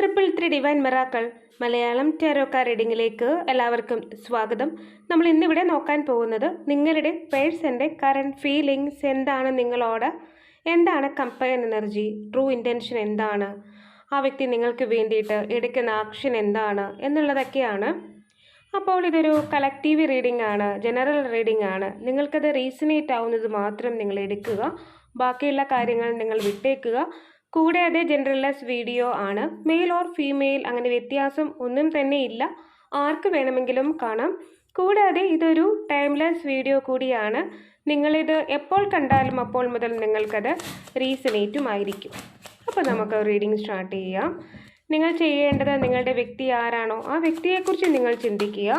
Triple three divine miracles Malayalam tarot card റീഡിങ്ങിലേക്ക് എല്ലാവർക്കും സ്വാഗതം. നമ്മൾ ഇന്നിവിടെ നോക്കാൻ പോകുന്നത് നിങ്ങളുടെ പേഴ്സന്റെ കറണ്ട് ഫീലിങ്സ് എന്താണ് നിങ്ങളോട്? എന്താണ് കമ്പയൻ എനർജി ട്രൂ ഇന്റൻഷൻ എന്താണ്? ആ വ്യക്തി നിങ്ങൾക്ക് വേണ്ടിയിട്ട് എടുക്കുന്ന ആക്ഷൻ എന്താണ് എന്നുള്ളതൊക്കെയാണ്. അപ്പോൾ ഇതൊരു കളക്റ്റീവ് റീഡിംഗ് ആണ് ജനറൽ റീഡിംഗ് ആണ്. നിങ്ങൾക്കത് റീസണേറ്റ് ആവുന്നത് മാത്രം നിങ്ങൾ എടുക്കുക. ബാക്കിയുള്ള കാര്യങ്ങൾ നിങ്ങൾ വിട്ടേക്കുക. കൂടാതെ ജെൻഡർലെസ് വീഡിയോ ആണ്. മെയിൽ ഓർ ഫീമെയിൽ അങ്ങനെ വ്യത്യാസം ഒന്നും തന്നെ ഇല്ല. ആർക്ക് വേണമെങ്കിലും കാണാം. കൂടാതെ ഇതൊരു ടൈംലെസ് വീഡിയോ കൂടിയാണ്. നിങ്ങളിത് എപ്പോൾ കണ്ടാലും അപ്പോൾ മുതൽ നിങ്ങൾക്കത് റീസണേറ്റുമായിരിക്കും അപ്പോൾ നമുക്ക് റീഡിംഗ് സ്റ്റാർട്ട് ചെയ്യാം. നിങ്ങൾ ചെയ്യേണ്ടത് നിങ്ങളുടെ വ്യക്തി ആരാണോ ആ വ്യക്തിയെക്കുറിച്ച് നിങ്ങൾ ചിന്തിക്കുക.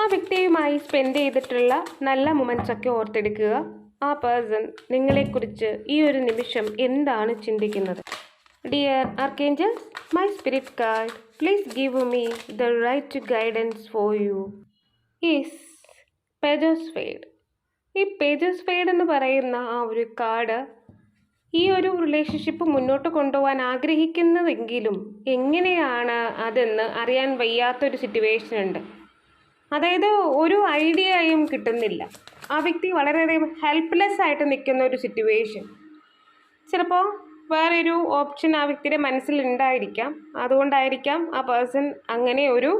ആ വ്യക്തിയുമായി സ്പെൻഡ് ചെയ്തിട്ടുള്ള നല്ല മൊമെന്റ്സൊക്കെ ഓർത്തെടുക്കുക. ആ പേഴ്സൺ നിങ്ങളെക്കുറിച്ച് ഈ ഒരു നിമിഷം എന്താണ് ചിന്തിക്കുന്നത്? Dear archangels my spirit card please give me the right guidance for you is pages fade ഈ പേജസ് ഫെയ്ഡ് എന്ന് പറയുന്ന ആ ഒരു കാർഡ് ഈ ഒരു റിലേഷൻഷിപ്പ് മുന്നോട്ട് കൊണ്ടുപോകാൻ ആഗ്രഹിക്കുന്നതെങ്കിലും എങ്ങനെയാണ് അതെന്ന് അറിയാൻ വയ്യാത്തൊരു സിറ്റുവേഷൻ ഉണ്ട്. അതായത് ഒരു ഐഡിയയും കിട്ടുന്നില്ല. ആ വ്യക്തി വളരെയധികം ഹെൽപ്ലെസ് ആയിട്ട് നിൽക്കുന്ന ഒരു സിറ്റുവേഷൻ ചിലപ്പോൾ വേറൊരു ഓപ്ഷൻ ആ വ്യക്തിയുടെ മനസ്സിൽ ഉണ്ടായിരിക്കാം. അതുകൊണ്ടായിരിക്കാം ആ പേഴ്സൺ അങ്ങനെ ഒരു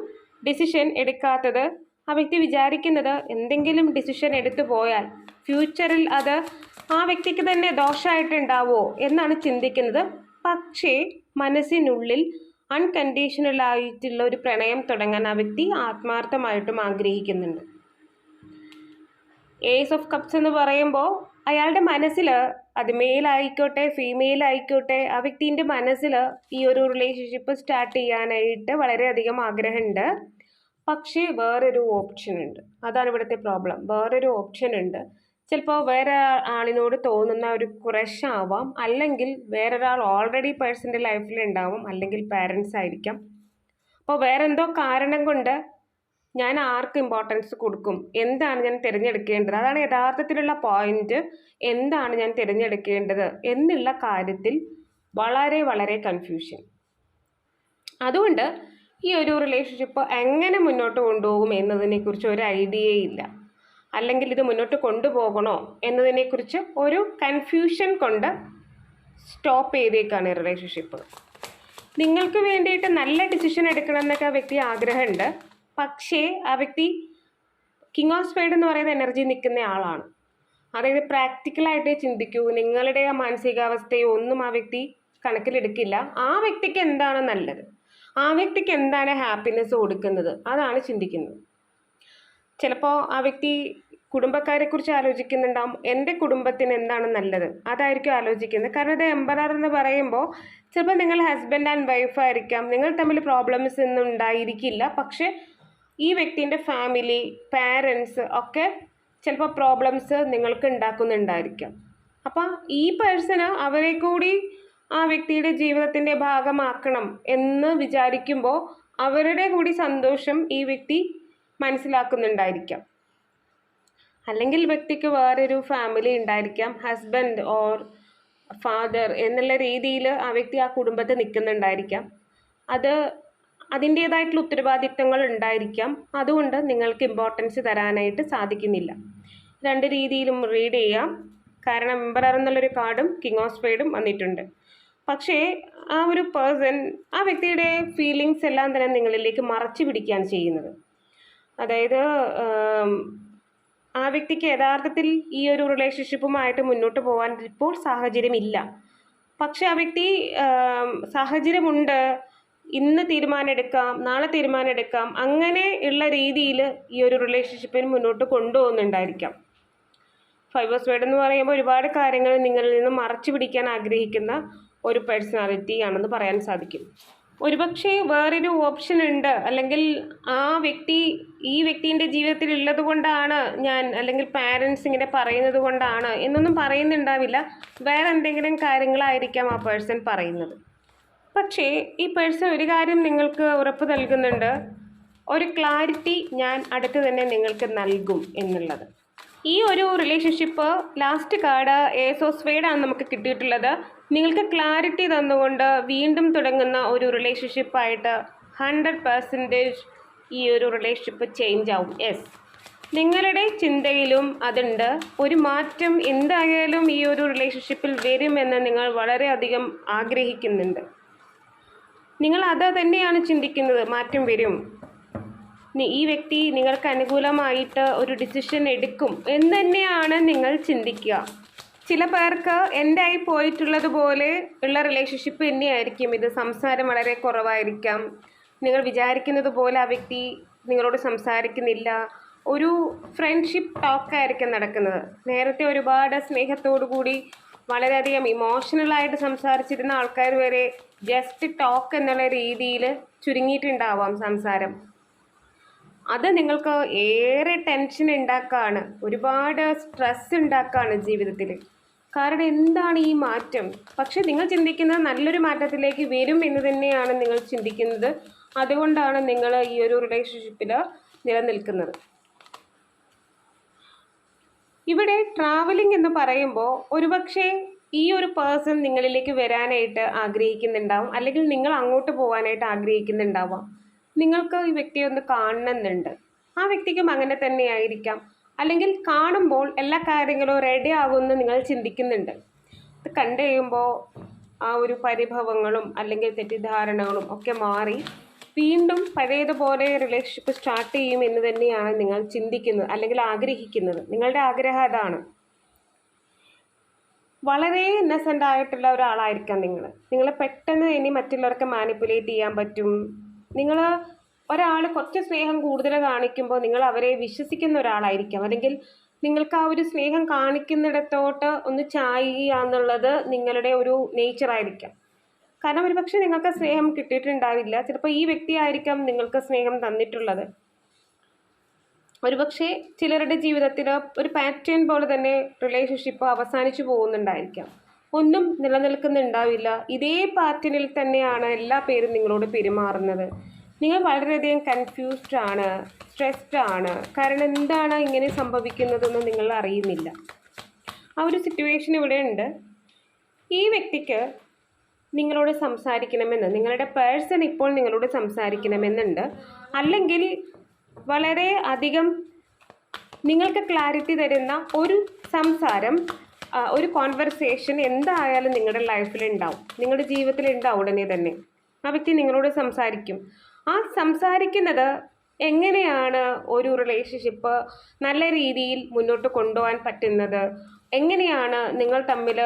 ഡിസിഷൻ എടുക്കാത്തത്. ആ വ്യക്തി വിചാരിക്കുന്നത് എന്തെങ്കിലും ഡിസിഷൻ എടുത്തു പോയാൽ ഫ്യൂച്ചറിൽ അത് ആ വ്യക്തിക്ക് തന്നെ ദോഷമായിട്ടുണ്ടാവോ എന്നാണ് ചിന്തിക്കുന്നത്. പക്ഷേ മനസ്സിനുള്ളിൽ അൺകണ്ടീഷണൽ ആയിട്ടുള്ള ഒരു പ്രണയം തുടങ്ങാൻ ആ വ്യക്തി ആത്മാർത്ഥമായിട്ടും ആഗ്രഹിക്കുന്നുണ്ട്. ഏസ് ഓഫ് കപ്സ് എന്ന് പറയുമ്പോൾ അയാളുടെ മനസ്സിൽ അത് മെയിലായിക്കോട്ടെ ഫീമെയിൽ ആയിക്കോട്ടെ ആ വ്യക്തിന്റെ മനസ്സിൽ ഈ ഒരു റിലേഷൻഷിപ്പ് സ്റ്റാർട്ട് ചെയ്യാനായിട്ട് വളരെയധികം ആഗ്രഹമുണ്ട്. പക്ഷേ വേറൊരു ഓപ്ഷൻ ഉണ്ട്. അതാണ് ഇവിടുത്തെ പ്രോബ്ലം വേറൊരു ഓപ്ഷൻ ഉണ്ട്. ചിലപ്പോൾ വേറെ ആളിനോട് തോന്നുന്ന ഒരു ക്രഷാവാം അല്ലെങ്കിൽ വേറൊരാൾ ഓൾറെഡി പേഴ്സന്റെ ലൈഫിൽ ഉണ്ടാവും അല്ലെങ്കിൽ പാരൻസ് ആയിരിക്കാം. അപ്പോൾ വേറെന്തോ കാരണം കൊണ്ട് ഞാൻ ആർക്ക് ഇമ്പോർട്ടൻസ് കൊടുക്കും? എന്താണ് ഞാൻ തിരഞ്ഞെടുക്കേണ്ടത്? അതാണ് യഥാർത്ഥത്തിലുള്ള പോയിന്റ് എന്താണ് ഞാൻ തിരഞ്ഞെടുക്കേണ്ടത്? എന്നുള്ള കാര്യത്തിൽ വളരെ വളരെ കൺഫ്യൂഷൻ അതുകൊണ്ട് ഈ ഒരു റിലേഷൻഷിപ്പ് എങ്ങനെ മുന്നോട്ട് കൊണ്ടുപോകും എന്നതിനെക്കുറിച്ച് ഒരു ഐഡിയയില്ല അല്ലെങ്കിൽ ഇത് മുന്നോട്ട് കൊണ്ടുപോകണോ എന്നതിനെക്കുറിച്ച് ഒരു കൺഫ്യൂഷൻ കൊണ്ട് സ്റ്റോപ്പ് ചെയ്തേക്കാണ് റിലേഷൻഷിപ്പ് നിങ്ങൾക്ക് വേണ്ടിയിട്ട് നല്ല ഡിസിഷൻ എടുക്കണം എന്നൊക്കെ ആ വ്യക്തി ആഗ്രഹമുണ്ട്. പക്ഷേ ആ വ്യക്തി കിങ് ഓഫ് സ്പേഡ് എന്ന് പറയുന്ന എനർജി നിൽക്കുന്ന ആളാണ്. അതായത് പ്രാക്ടിക്കലായിട്ട് ചിന്തിക്കൂ. നിങ്ങളുടെ ആ മാനസികാവസ്ഥയെ ഒന്നും ആ വ്യക്തി കണക്കിലെടുക്കില്ല. ആ വ്യക്തിക്ക് എന്താണ് നല്ലത്? ആ വ്യക്തിക്ക് എന്താണ് ഹാപ്പിനെസ് കൊടുക്കുന്നത്? അതാണ് ചിന്തിക്കുന്നത്. ചിലപ്പോൾ ആ വ്യക്തി കുടുംബക്കാരെ കുറിച്ച് ആലോചിക്കുന്നുണ്ടാവും. എന്റെ കുടുംബത്തിന് എന്താണ് നല്ലത്? അതായിരിക്കും ആലോചിക്കുന്നത്. കാരണം ഇത് എംബറാർ എന്ന് പറയുമ്പോൾ ചിലപ്പോൾ നിങ്ങൾ ഹസ്ബൻഡ് ആൻഡ് വൈഫ് ആയിരിക്കാം. നിങ്ങൾ തമ്മിൽ പ്രോബ്ലംസ് ഒന്നും ഉണ്ടായിരിക്കില്ല. പക്ഷേ ഈ വ്യക്തിന്റെ ഫാമിലി പാരൻസ് ഒക്കെ ചിലപ്പോൾ പ്രോബ്ലംസ് നിങ്ങൾക്ക് ഉണ്ടാക്കുന്നുണ്ടായിരിക്കാം. അപ്പം ഈ പേഴ്സണ് അവരെ കൂടി ആ വ്യക്തിയുടെ ജീവിതത്തിന്റെ ഭാഗമാക്കണം എന്ന് വിചാരിക്കുമ്പോൾ അവരുടെ കൂടി സന്തോഷം ഈ വ്യക്തി മനസ്സിലാക്കുന്നുണ്ടായിരിക്കാം. അല്ലെങ്കിൽ വ്യക്തിക്ക് വേറൊരു ഫാമിലി ഉണ്ടായിരിക്കാം ഹസ്ബൻഡ് ഓർ ഫാദർ എന്നുള്ള രീതിയിൽ ആ വ്യക്തി ആ കുടുംബത്തെ നിൽക്കുന്നുണ്ടായിരിക്കാം. അത് അതിന്റേതായിട്ടുള്ള ഉത്തരവാദിത്തങ്ങൾ ഉണ്ടായിരിക്കാം. അതുകൊണ്ട് നിങ്ങൾക്ക് ഇമ്പോർട്ടൻസ് തരാനായിട്ട് സാധിക്കുന്നില്ല. രണ്ട് രീതിയിലും റീഡ് ചെയ്യാം. കാരണം എംബറർ എന്നുള്ളൊരു കാർഡും കിങ് ഓഫ് സ്പേഡും വന്നിട്ടുണ്ട്. പക്ഷേ ആ ഒരു പേഴ്സൺ ആ വ്യക്തിയുടെ ഫീലിങ്സ് എല്ലാം തന്നെ നിങ്ങളിലേക്ക് മറച്ചു പിടിക്കുകയാണ് ചെയ്യുന്നത്. അതായത് ആ വ്യക്തിക്ക് യഥാർത്ഥത്തിൽ ഈ ഒരു റിലേഷൻഷിപ്പുമായിട്ട് മുന്നോട്ട് പോകാൻ ഇപ്പോൾ സാഹചര്യമില്ല. പക്ഷെ ആ വ്യക്തി സാഹചര്യമുണ്ട്. ഇന്ന് തീരുമാനമെടുക്കാം നാളെ തീരുമാനമെടുക്കാം. അങ്ങനെ ഉള്ള രീതിയിൽ ഈ ഒരു റിലേഷൻഷിപ്പിന് മുന്നോട്ട് കൊണ്ടുപോകുന്നുണ്ടായിരിക്കാം. ഫൈബേഴ്സ് വേർഡ് എന്ന് പറയുമ്പോൾ ഒരുപാട് കാര്യങ്ങൾ നിങ്ങളിൽ നിന്ന് മറച്ചു പിടിക്കാൻ ആഗ്രഹിക്കുന്ന ഒരു പേഴ്സണാലിറ്റി ആണെന്ന് പറയാൻ സാധിക്കും. ഒരുപക്ഷെ വേറൊരു ഓപ്ഷൻ ഉണ്ട്. അല്ലെങ്കിൽ ആ വ്യക്തി ഈ വ്യക്തിന്റെ ജീവിതത്തിൽ ഉള്ളത് കൊണ്ടാണ് ഞാൻ അല്ലെങ്കിൽ പാരൻസ് ഇങ്ങനെ പറയുന്നത് കൊണ്ടാണ് എന്നൊന്നും പറയുന്നുണ്ടാവില്ല. വേറെ എന്തെങ്കിലും കാര്യങ്ങളായിരിക്കാം ആ പേഴ്സൺ പറയുന്നത്. പക്ഷേ ഈ പേഴ്സൺ ഒരു കാര്യം നിങ്ങൾക്ക് ഉറപ്പ് നൽകുന്നുണ്ട്. ഒരു ക്ലാരിറ്റി ഞാൻ അടുത്ത് തന്നെ നിങ്ങൾക്ക് നൽകും എന്നുള്ളത്. ഈ ഒരു റിലേഷൻഷിപ്പ് ലാസ്റ്റ് കാർഡ് ഏസോസ്വേഡാണ് നമുക്ക് കിട്ടിയിട്ടുള്ളത്. നിങ്ങൾക്ക് ക്ലാരിറ്റി തന്നുകൊണ്ട് വീണ്ടും തുടങ്ങുന്ന ഒരു റിലേഷൻഷിപ്പായിട്ട് ഹൺഡ്രഡ് പെർസെന്റേജ് ഈ ഒരു റിലേഷൻഷിപ്പ് ചേഞ്ച് ആവും. യെസ് നിങ്ങളുടെ ചിന്തയിലും അതുണ്ട്. ഒരു മാറ്റം എന്തായാലും ഈ ഒരു റിലേഷൻഷിപ്പിൽ വരുമെന്ന് നിങ്ങൾ വളരെയധികം ആഗ്രഹിക്കുന്നുണ്ട്. നിങ്ങൾ അത് തന്നെയാണ് ചിന്തിക്കുന്നത്. മാറ്റം വരും. ഈ വ്യക്തി നിങ്ങൾക്ക് അനുകൂലമായിട്ട് ഒരു ഡിസിഷൻ എടുക്കും എന്ന് തന്നെയാണ് നിങ്ങൾ ചിന്തിക്കുക. ചില പേർക്ക് എന്റെ ആയി പോയിട്ടുള്ളത് പോലെ ഉള്ള റിലേഷൻഷിപ്പ് തന്നെയായിരിക്കും. ഇത് സംസാരം വളരെ കുറവായിരിക്കാം. നിങ്ങൾ വിചാരിക്കുന്നത് പോലെ ആ വ്യക്തി നിങ്ങളോട് സംസാരിക്കുന്നില്ല. ഒരു ഫ്രണ്ട്ഷിപ്പ് ടോക്കായിരിക്കും നടക്കുന്നത്. നേരത്തെ ഒരുപാട് സ്നേഹത്തോടു കൂടി വളരെയധികം ഇമോഷണലായിട്ട് സംസാരിച്ചിരുന്ന ആൾക്കാർ വരെ ജസ്റ്റ് ടോക്ക് എന്നുള്ള രീതിയിൽ ചുരുങ്ങിയിട്ടുണ്ടാവാം സംസാരം. അത് നിങ്ങൾക്ക് ഏറെ ടെൻഷൻ ഉണ്ടാക്കുകയാണ് ഒരുപാട് സ്ട്രെസ് ഉണ്ടാക്കുകയാണ് ജീവിതത്തിൽ കാരണം എന്താണ് ഈ മാറ്റം? പക്ഷെ നിങ്ങൾ ചിന്തിക്കുന്നത് നല്ലൊരു മാറ്റത്തിലേക്ക് വരും എന്ന് തന്നെയാണ് നിങ്ങൾ ചിന്തിക്കുന്നത്. അതുകൊണ്ടാണ് നിങ്ങൾ ഈ ഒരു റിലേഷൻഷിപ്പിൽ നിലനിൽക്കുന്നത്. ഇവിടെ ട്രാവലിംഗ് എന്ന് പറയുമ്പോൾ ഒരുപക്ഷെ ഈ ഒരു പേഴ്സൺ നിങ്ങളിലേക്ക് വരാനായിട്ട് ആഗ്രഹിക്കുന്നുണ്ടാവും. അല്ലെങ്കിൽ നിങ്ങൾ അങ്ങോട്ട് പോകാനായിട്ട് ആഗ്രഹിക്കുന്നുണ്ടാവാം. നിങ്ങൾക്ക് ഈ വ്യക്തിയെ ഒന്ന് കാണണമെന്നുണ്ട്. ആ വ്യക്തിക്കും അങ്ങനെ തന്നെ ആയിരിക്കാം അല്ലെങ്കിൽ കാണുമ്പോൾ എല്ലാ കാര്യങ്ങളും റെഡി ആകുമെന്ന് നിങ്ങൾ ചിന്തിക്കുന്നുണ്ട്. ഇത് കണ്ടു കഴിയുമ്പോൾ ആ ഒരു പരിഭവങ്ങളും അല്ലെങ്കിൽ തെറ്റിദ്ധാരണകളും ഒക്കെ മാറി വീണ്ടും പഴയതുപോലെ റിലേഷൻഷിപ്പ് സ്റ്റാർട്ട് ചെയ്യും എന്ന് തന്നെയാണ് നിങ്ങൾ ചിന്തിക്കുന്നത് അല്ലെങ്കിൽ ആഗ്രഹിക്കുന്നത്. നിങ്ങളുടെ ആഗ്രഹം അതാണ്. വളരെ ഇന്നസെന്റ് ആയിട്ടുള്ള ഒരാളായിരിക്കാം നിങ്ങൾ. നിങ്ങൾ പെട്ടെന്ന് ഇനി മറ്റുള്ളവർക്ക് മാനിപ്പുലേറ്റ് ചെയ്യാൻ പറ്റും. നിങ്ങൾ ഒരാൾ കുറച്ച് സ്നേഹം കൂടുതൽ കാണിക്കുമ്പോൾ നിങ്ങൾ അവരെ വിശ്വസിക്കുന്ന ഒരാളായിരിക്കാം. അല്ലെങ്കിൽ നിങ്ങൾക്ക് ആ ഒരു സ്നേഹം കാണിക്കുന്നിടത്തോട്ട് ഒന്ന് ചായുക എന്നുള്ളത് നിങ്ങളുടെ ഒരു നേച്ചറായിരിക്കാം കാരണം ഒരു പക്ഷേ നിങ്ങൾക്ക് സ്നേഹം കിട്ടിയിട്ടുണ്ടാവില്ല. ചിലപ്പോൾ ഈ വ്യക്തിയായിരിക്കാം നിങ്ങൾക്ക് സ്നേഹം തന്നിട്ടുള്ളത്. ഒരുപക്ഷെ ചിലരുടെ ജീവിതത്തിൽ ഒരു പാറ്റേൺ പോലെ തന്നെ റിലേഷൻഷിപ്പ് അവസാനിച്ചു പോകുന്നുണ്ടായിരിക്കാം. ഒന്നും നിലനിൽക്കുന്നുണ്ടാവില്ല. ഇതേ പാറ്റേണിൽ തന്നെയാണ് എല്ലാ പേരും നിങ്ങളോട് പെരുമാറുന്നത്. നിങ്ങൾ വളരെയധികം കൺഫ്യൂസ്ഡ് ആണ് സ്ട്രെസ്ഡ് ആണ്. കാരണം എന്താണ് ഇങ്ങനെ സംഭവിക്കുന്നതെന്ന് നിങ്ങൾ അറിയുന്നില്ല. ആ ഒരു സിറ്റുവേഷൻ ഇവിടെ ഉണ്ട്. ഈ വ്യക്തിക്ക് നിങ്ങളോട് സംസാരിക്കണമെന്ന് നിങ്ങളുടെ പേഴ്സൺ ഇപ്പോൾ നിങ്ങളോട് സംസാരിക്കണമെന്നുണ്ട്. അല്ലെങ്കിൽ വളരെ അധികം നിങ്ങൾക്ക് ക്ലാരിറ്റി തരുന്ന ഒരു സംസാരം ഒരു കോൺവെർസേഷൻ എന്തായാലും നിങ്ങളുടെ ലൈഫിൽ ഉണ്ടാവും നിങ്ങളുടെ ജീവിതത്തിൽ ഉണ്ടാവും ഉടനെ തന്നെ. ആ വ്യക്തി നിങ്ങളോട് സംസാരിക്കും. ആ സംസാരിക്കുന്നത് എങ്ങനെയാണ് ഒരു റിലേഷൻഷിപ്പ് നല്ല രീതിയിൽ മുന്നോട്ട് കൊണ്ടുപോകാൻ പറ്റുന്നത്? എങ്ങനെയാണ് നിങ്ങൾ തമ്മിൽ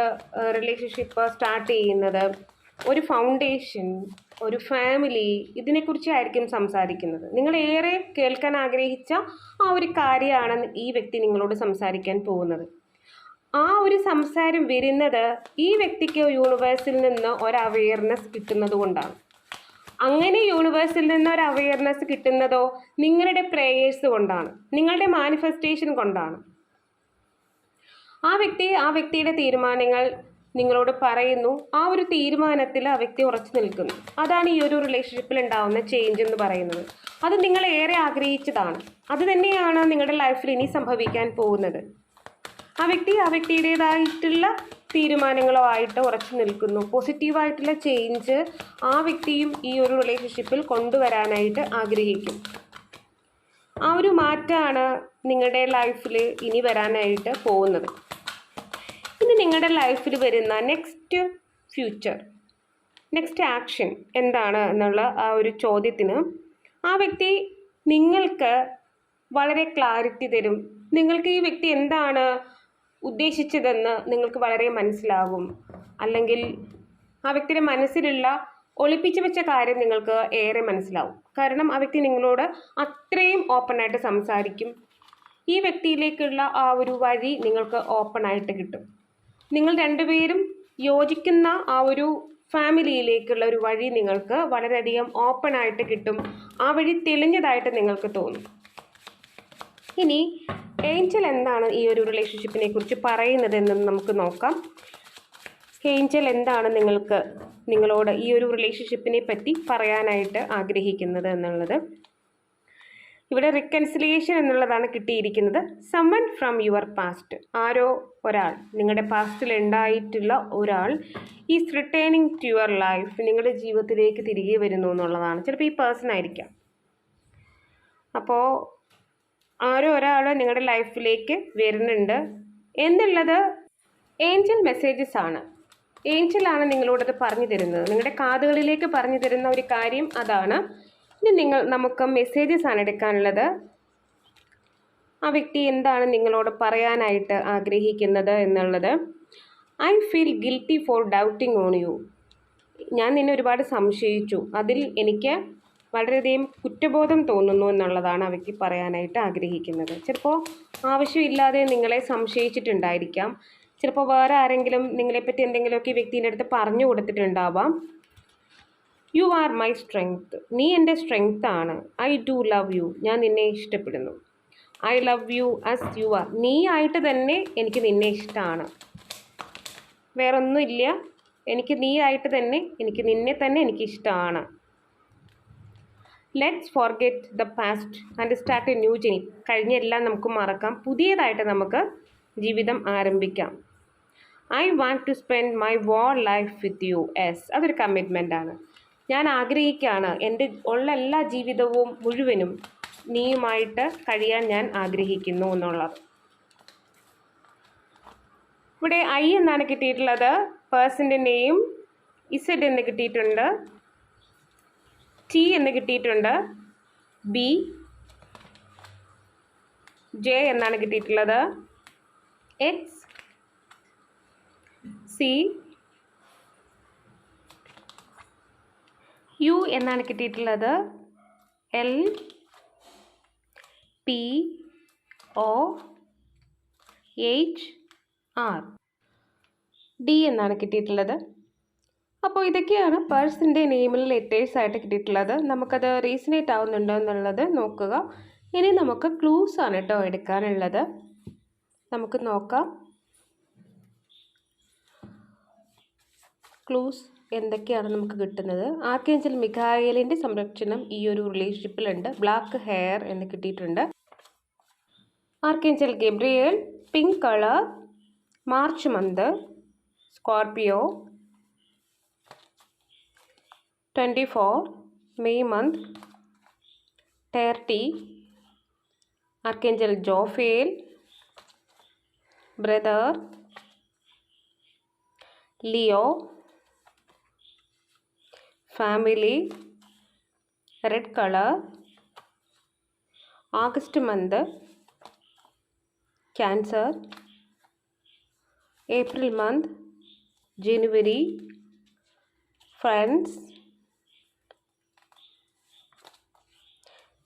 റിലേഷൻഷിപ്പ് സ്റ്റാർട്ട് ചെയ്യുന്നത്? ഒരു ഫൗണ്ടേഷൻ ഒരു ഫാമിലി ഇതിനെക്കുറിച്ചായിരിക്കും സംസാരിക്കുന്നത്. നിങ്ങൾ ഏറെ കേൾക്കാൻ ആഗ്രഹിച്ച ആ ഒരു കാര്യമാണ് ഈ വ്യക്തി നിങ്ങളോട് സംസാരിക്കാൻ പോകുന്നത്. ആ ഒരു സംസാരം വരുന്നത് ഈ വ്യക്തിക്ക് യൂണിവേഴ്സിൽ നിന്ന് ഒരു അവയർനെസ് കിട്ടുന്നത് കൊണ്ടാണ്. അങ്ങനെ യൂണിവേഴ്സിൽ നിന്ന് ഒരു അവയർനെസ് കിട്ടുന്നതോ നിങ്ങളുടെ പ്രേയേഴ്സ് കൊണ്ടാണ്. നിങ്ങളുടെ മാനിഫെസ്റ്റേഷൻ കൊണ്ടാണ്. ആ വ്യക്തി ആ വ്യക്തിയുടെ തീരുമാനങ്ങൾ നിങ്ങളോട് പറയുന്നു. ആ ഒരു തീരുമാനത്തിൽ ആ വ്യക്തി ഉറച്ചു നിൽക്കുന്നു. അതാണ് ഈ ഒരു റിലേഷൻഷിപ്പിൽ ഉണ്ടാവുന്ന ചേഞ്ച് എന്ന് പറയുന്നത്. അത് നിങ്ങൾ ഏറെ ആഗ്രഹിച്ചതാണ്. അത് തന്നെയാണ് നിങ്ങളുടെ ലൈഫിൽ ഇനി സംഭവിക്കാൻ പോകുന്നത്. ആ വ്യക്തി ആ വ്യക്തിയുടേതായിട്ടുള്ള തീരുമാനങ്ങളോ ആയിട്ട് ഉറച്ചു നിൽക്കുന്നു. പോസിറ്റീവായിട്ടുള്ള ചേഞ്ച് ആ വ്യക്തിയും ഈ ഒരു റിലേഷൻഷിപ്പിൽ കൊണ്ടുവരാനായിട്ട് ആഗ്രഹിക്കും. ആ ഒരു മാറ്റമാണ് നിങ്ങളുടെ ലൈഫിൽ ഇനി വരാനായിട്ട് പോകുന്നത്. ഇനി നിങ്ങളുടെ ലൈഫിൽ വരുന്ന നെക്സ്റ്റ് ഫ്യൂച്ചർ നെക്സ്റ്റ് ആക്ഷൻ എന്താണ് എന്നുള്ള ആ ഒരു ചോദ്യത്തിന് ആ വ്യക്തി നിങ്ങൾക്ക് വളരെ ക്ലാരിറ്റി തരും. നിങ്ങൾക്ക് ഈ വ്യക്തി എന്താണ് ഉദ്ദേശിച്ചതെന്ന് നിങ്ങൾക്ക് വളരെ മനസ്സിലാകും അല്ലെങ്കിൽ ആ വ്യക്തിയുടെ മനസ്സിലുള്ള ഒളിപ്പിച്ചു വെച്ച കാര്യം നിങ്ങൾക്ക് ഏറെ മനസ്സിലാവും. കാരണം ആ വ്യക്തി നിങ്ങളോട് അത്രയും ഓപ്പണായിട്ട് സംസാരിക്കും. ഈ വ്യക്തിയിലേക്കുള്ള ആ ഒരു വഴി നിങ്ങൾക്ക് ഓപ്പണായിട്ട് കിട്ടും. നിങ്ങൾ രണ്ടുപേരും യോജിക്കുന്ന ആ ഒരു ഫാമിലിയിലേക്കുള്ള ഒരു വഴി നിങ്ങൾക്ക് വളരെയധികം ഓപ്പണായിട്ട് കിട്ടും. ആ വഴി തെളിഞ്ഞതായിട്ട് നിങ്ങൾക്ക് തോന്നും. ഇനി ഏഞ്ചൽ എന്താണ് ഈ ഒരു റിലേഷൻഷിപ്പിനെ കുറിച്ച് പറയുന്നത് എന്നും നമുക്ക് നോക്കാം. ഏഞ്ചൽ എന്താണ് നിങ്ങൾക്ക് നിങ്ങളോട് ഈ ഒരു റിലേഷൻഷിപ്പിനെ പറ്റി പറയാനായിട്ട് ആഗ്രഹിക്കുന്നത് എന്നുള്ളത്. ഇവിടെ റിക്കൺസിലിയേഷൻ എന്നുള്ളതാണ് കിട്ടിയിരിക്കുന്നത്. സമ്മൺ ഫ്രം യുവർ പാസ്റ്റ് ആരോ ഒരാൾ. നിങ്ങളുടെ പാസ്റ്റിൽ ഉണ്ടായിട്ടുള്ള ഒരാൾ is returning to your life നിങ്ങളുടെ ജീവിതത്തിലേക്ക് തിരികെ വരുന്നു എന്നുള്ളതാണ്. ചിലപ്പോൾ ഈ പേഴ്സൺ ആയിരിക്കാം. അപ്പോൾ ആരോ ഒരാൾ നിങ്ങളുടെ ലൈഫിലേക്ക് വരുന്നുണ്ട്. എന്നുള്ളത് ഏഞ്ചൽ മെസ്സേജസ് ആണ്. ഏഞ്ചലാണ് നിങ്ങളോടത് പറഞ്ഞു തരുന്നത്. നിങ്ങളുടെ കാതുകളിലേക്ക് പറഞ്ഞു തരുന്ന ഒരു കാര്യം അതാണ്. ഇനി നിങ്ങൾ നമുക്ക് മെസ്സേജസ് ആണ് എടുക്കാനുള്ളത്. ആ വ്യക്തി എന്താണ് നിങ്ങളോട് പറയാനായിട്ട് ആഗ്രഹിക്കുന്നത് എന്നുള്ളത്. I feel guilty for doubting on you. ഞാൻ നിന്നെ ഒരുപാട് സംശയിച്ചു. അതിൽ എനിക്ക് വളരെയധികം കുറ്റബോധം തോന്നുന്നു എന്നുള്ളതാണ് അവയ്ക്ക് പറയാനായിട്ട് ആഗ്രഹിക്കുന്നത്. ചിലപ്പോൾ ആവശ്യമില്ലാതെ നിങ്ങളെ സംശയിച്ചിട്ടുണ്ടായിരിക്കാം. ചിലപ്പോൾ വേറെ ആരെങ്കിലും നിങ്ങളെപ്പറ്റി എന്തെങ്കിലുമൊക്കെ വ്യക്തിന്റെ അടുത്ത് പറഞ്ഞു കൊടുത്തിട്ടുണ്ടാവാം. യു ആർ മൈ സ്ട്രെങ്ത് നീ എന്റെ സ്ട്രെങ്ത് ആണ്. ഐ ഡു ലവ് യു ഞാൻ നിന്നെ ഇഷ്ടപ്പെടുന്നു. I love you as you are നീ ആയിട്ട് തന്നെ എനിക്ക് നിന്നെ ഇഷ്ടമാണ് വേറൊന്നുമില്ല. എനിക്ക് നീ ആയിട്ട് തന്നെ എനിക്ക് നിന്നെ തന്നെ എനിക്ക് ഇഷ്ടമാണ് let's forget the past and start a new journey കഴിഞ്ഞ എല്ലാം നമുക്ക് മറക്കാം. പുതിയതായിട്ട് നമുക്ക് ജീവിതം ആരംഭിക്കാം. I want to spend my whole life with you S അതൊരു കമ്മിറ്റ്മെന്റ് ആണ്. ഞാൻ ആഗ്രഹിക്കുകയാണ്. എന്റെ ഉള്ള എല്ലാ ജീവിതവും മുഴുവനും നീയുമായിട്ട് കഴിയാൻ ഞാൻ ആഗ്രഹിക്കുന്നു എന്നുള്ളത്. ഇവിടെ ഐ എന്നാണ് കിട്ടിയിട്ടുള്ളത്. പേഴ്സന്റെ നെയിം ഇസഡ് എന്ന് കിട്ടിയിട്ടുണ്ട്. ടി എന്ന് കിട്ടിയിട്ടുണ്ട്. ബി ജെ എന്നാണ് കിട്ടിയിട്ടുള്ളത്. എക്സ് സി യു എന്നാണ് കിട്ടിയിട്ടുള്ളത്. L P O H R D എന്നാണ് കിട്ടിയിട്ടുള്ളത്. അപ്പോൾ ഇതൊക്കെയാണ് പേഴ്സിന്റെ നെയിമിൽ ലെറ്റേഴ്സ് ആയിട്ട് കിട്ടിയിട്ടുള്ളത്. നമുക്കത് റീസണേറ്റ് ആവുന്നുണ്ടോ എന്നുള്ളത് നോക്കുക. ഇനി നമുക്ക് ക്ലൂസ് ആണ് കേട്ടോ എടുക്കാനുള്ളത്. നമുക്ക് നോക്കാം. ക്ലൂസ് എന്തൊക്കെയാണ് നമുക്ക് കിട്ടുന്നത്? ആർക്കേഞ്ചൽ മിഖായലിന്റെ സംരക്ഷണം ഈ ഒരു റിലേഷൻഷിപ്പിലുണ്ട് ബ്ലാക്ക് ഹെയർ എന്ന് കിട്ടിയിട്ടുണ്ട്. Archangel Gabriel pink colour March month Scorpio 24 May month Terti Archangel Jophiel Brother Leo Family Red color August month Cancer April month January Friends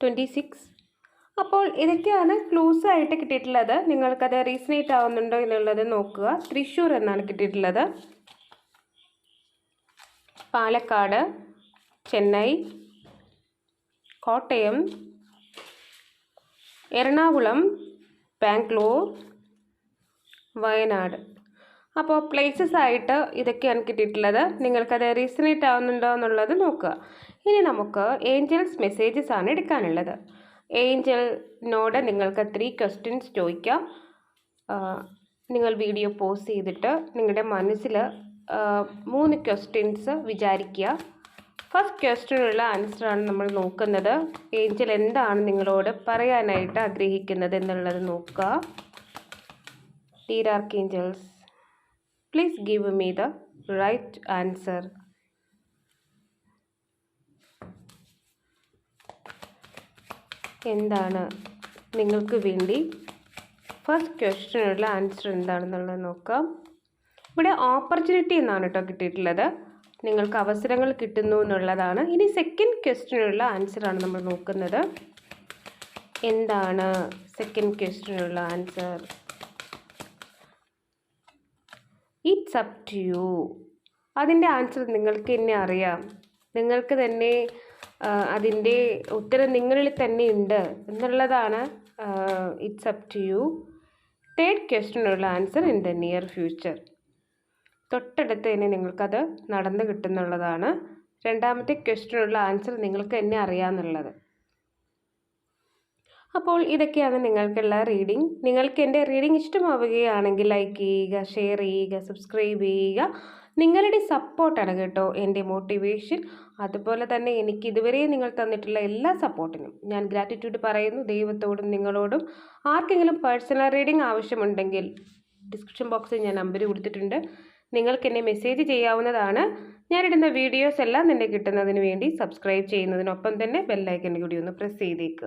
twenty six. അപ്പോൾ ഇതൊക്കെയാണ് ക്ലൂസ് ആയിട്ട് കിട്ടിയിട്ടുള്ളത്. നിങ്ങൾക്കത് റീസണേറ്റ് ആവുന്നുണ്ടോ എന്നുള്ളത് നോക്കുക. തൃശ്ശൂർ എന്നാണ് കിട്ടിയിട്ടുള്ളത്. പാലക്കാട് ചെന്നൈ കോട്ടയം എറണാകുളം ബാംഗ്ലൂർ വയനാട്. അപ്പോൾ പ്ലേസസ് ആയിട്ട് ഇതൊക്കെയാണ് കിട്ടിയിട്ടുള്ളത്. നിങ്ങൾക്കത് റീസണേറ്റ് ആവുന്നുണ്ടോ എന്നുള്ളത് നോക്കുക. ഇനി നമുക്ക് ഏഞ്ചൽസ് മെസ്സേജസ് ആണ് എടുക്കാനുള്ളത്. ഏഞ്ചലിനോട് നിങ്ങൾക്ക് ത്രീ ക്വസ്റ്റ്യൻസ് ചോദിക്കാം. നിങ്ങൾ വീഡിയോ പോസ് ചെയ്തിട്ട് നിങ്ങളുടെ മനസ്സിൽ മൂന്ന് ക്വസ്റ്റ്യൻസ് വിചാരിക്കുക. ഫസ്റ്റ് ക്വസ്റ്റ്യനുള്ള ആൻസറാണ് നമ്മൾ നോക്കുന്നത്. ഏഞ്ചൽ എന്താണ് നിങ്ങളോട് പറയാനായിട്ട് ആഗ്രഹിക്കുന്നത് എന്നുള്ളത് നോക്കുക. Dear archangels please give me the right answer എന്താണ് നിങ്ങൾക്ക് വേണ്ടി? ഫസ്റ്റ് ക്വസ്റ്റ്യനുള്ള ആൻസർ എന്താണെന്നുള്ളത് നോക്കാം. ഇവിടെ ഓപ്പർച്യൂണിറ്റി എന്നാണ് കേട്ടോ കിട്ടിയിട്ടുള്ളത്. നിങ്ങൾക്ക് അവസരങ്ങൾ കിട്ടുന്നു എന്നുള്ളതാണ്. ഇനി സെക്കൻഡ് ക്വസ്റ്റ്യനുള്ള ആൻസറാണ് നമ്മൾ നോക്കുന്നത്. എന്താണ് second ക്വസ്റ്റ്യനുള്ള answer it's up to you അതിന്റെ ആൻസർ നിങ്ങൾക്ക് തന്നെ അറിയാം. നിങ്ങൾക്ക് തന്നെ അതിന്റെ ഉത്തരം നിങ്ങളിൽ തന്നെ ഉണ്ട് എന്നുള്ളതാണ് it's up to you third ക്വസ്റ്റിനുള്ള answer in the near future തൊട്ടടുത്ത് തന്നെ നിങ്ങൾക്കത് നടന്നു കിട്ടുന്നുള്ളതാണ്. രണ്ടാമത്തെ ക്വസ്റ്റിനുള്ള ആൻസർ നിങ്ങൾക്ക് തന്നെ അറിയാമെന്നുള്ളത് അപ്പോൾ ഇതൊക്കെയാണ് നിങ്ങൾക്കുള്ള റീഡിംഗ് നിങ്ങൾക്ക് എന്റെ റീഡിംഗ് ഇഷ്ടമാവുകയാണെങ്കിൽ ലൈക്ക് ചെയ്യുക ഷെയർ ചെയ്യുക സബ്സ്ക്രൈബ് ചെയ്യുക. നിങ്ങളുടെ സപ്പോർട്ടാണ് കേട്ടോ എന്റെ മോട്ടിവേഷൻ അതുപോലെ തന്നെ എനിക്ക് ഇതുവരെ നിങ്ങൾ തന്നിട്ടുള്ള എല്ലാ സപ്പോർട്ടിനും ഞാൻ ഗ്രാറ്റിറ്റ്യൂഡ് പറയുന്നു. ദൈവത്തോടും നിങ്ങളോടും ആർക്കെങ്കിലും പേഴ്സണൽ റീഡിംഗ് ആവശ്യമുണ്ടെങ്കിൽ ഡിസ്ക്രിപ്ഷൻ ബോക്സിൽ ഞാൻ നമ്പർ കൊടുത്തിട്ടുണ്ട്. നിങ്ങൾക്ക് എന്നെ മെസ്സേജ് ചെയ്യാവുന്നതാണ്. ഞാനിടുന്ന വീഡിയോസ് എല്ലാം നിന്നെ കിട്ടുന്നതിന് വേണ്ടി സബ്സ്ക്രൈബ് ചെയ്യുന്നതിനൊപ്പം തന്നെ ബെല്ലൈക്കന്റെ കൂടി ഒന്ന് പ്രസ് ചെയ്തേക്കുക